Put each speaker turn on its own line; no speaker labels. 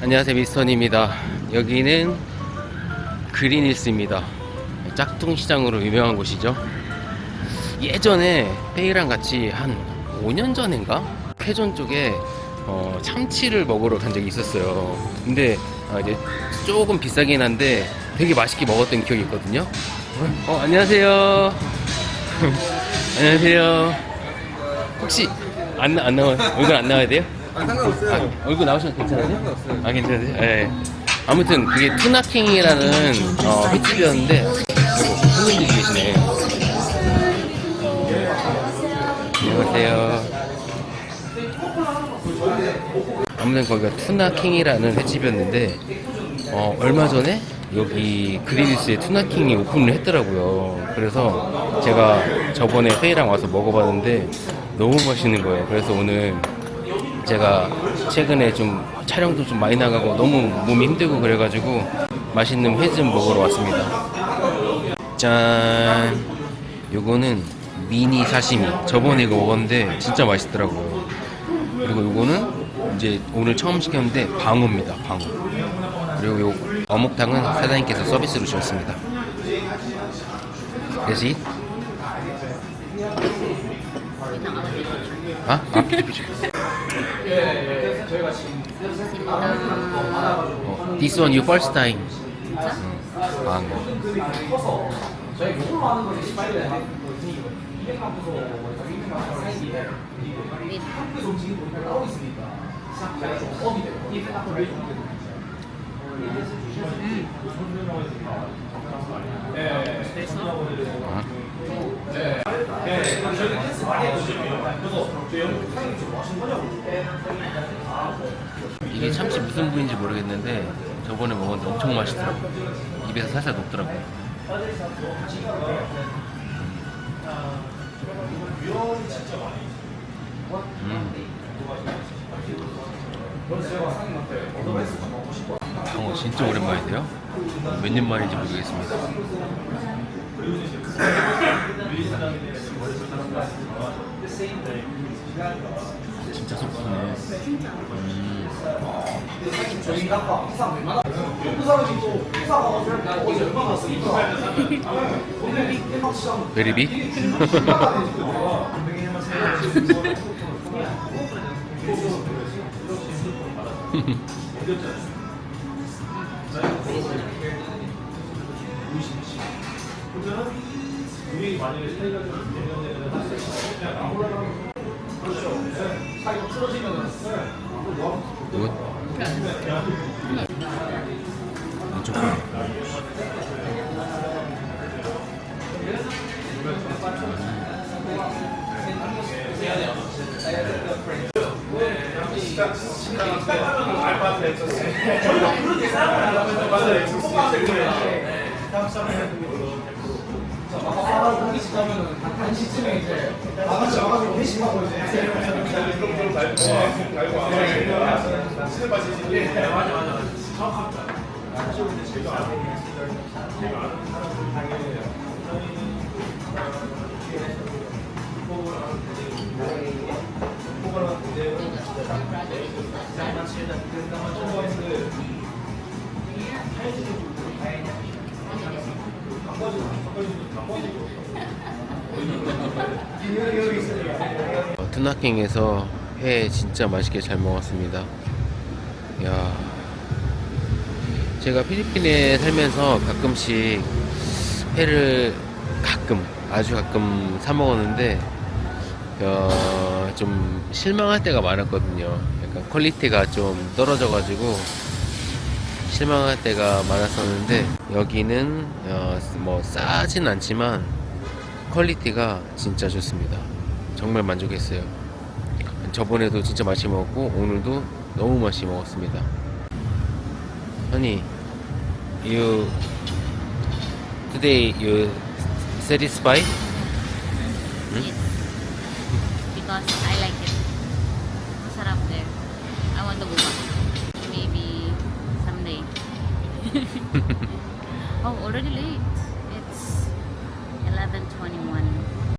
안녕하세요 미스턴입니다. 여기는 그린힐스입니다. 짝퉁시장으로 유명한 곳이죠. 예전에 페이랑 같이 한 5년 전인가? 패전 쪽에 어, 참치를 먹으러 간 적이 있었어요. 근데 아, 이제 조금 비싸긴 한데 되게 맛있게 먹었던 기억이 있거든요. 어 안녕하세요. 안녕하세요. 혹시 안, 나- 안 나와 얼굴 안 나와야 돼요? 아, 상관없어요. 아, 얼굴 나오셔도 괜찮아요? 상관없어요. 아 괜찮으세요? 예. 아무튼 그게 투나킹이라는 어, 횟집이었는데 손님들이 계시네. 안녕하세요. 아무튼 거기가 투나킹이라는 횟집이었는데 어, 얼마 전에 여기 그리스에 투나킹이 오픈을 했더라고요. 그래서 제가 저번에 페이랑 와서 먹어봤는데 너무 맛있는 거예요. 그래서 오늘 제가 최근에 좀 촬영도 좀 많이 나가고 너무 몸이 힘들고 그래가지고 맛있는 회 좀 먹으러 왔습니다. 짠! 요거는 미니 사시미. 저번에 이거 먹었는데 진짜 맛있더라고요. 그리고 요거는 이제 오늘 처음 시켰는데 방어입니다. 방어. 그리고 요 어묵탕은 사장님께서 서비스로 주셨습니다. 대신 아? 아, 피리피리.
어,
this one you first time. 응, 방어. 어? 이게 참치 무슨 부위인지 모르겠는데 저번에 먹었는데 엄청 맛있더라고요. 입에서 살살 녹더라고요. 음. 방어 진짜 오랜만인데요? 몇 년 만인지 모르겠습니다. 진짜 속도네. 음. 베리비? 굿. 왼쪽 거.
어, 시작면한 시쯤에 이제 다 같이 와가지고 회식하고 이제 이런 걸 달고 달고 안 하니까 시대 빠지지. 맞아 맞아 맞아. 정확합니다.
투나킹에서 회 진짜 맛있게 잘 먹었습니다. 야, 제가 필리핀에 살면서 가끔씩 회를 가끔 아주 가끔 사 먹었는데 어, 좀 실망할 때가 많았거든요. 약간 퀄리티가 좀 떨어져가지고 실망할 때가 많았었는데 여기는 어, 뭐 싸진 않지만 퀄리티가 진짜 좋습니다. 정말 만족했어요. 저번에도 진짜 맛이 먹었고 오늘도 너무 맛이 먹었습니다. 아니, you today you satisfied? Yes.
Because I like it. 그 사람들 I want to go back. oh, already late. It's 11.21.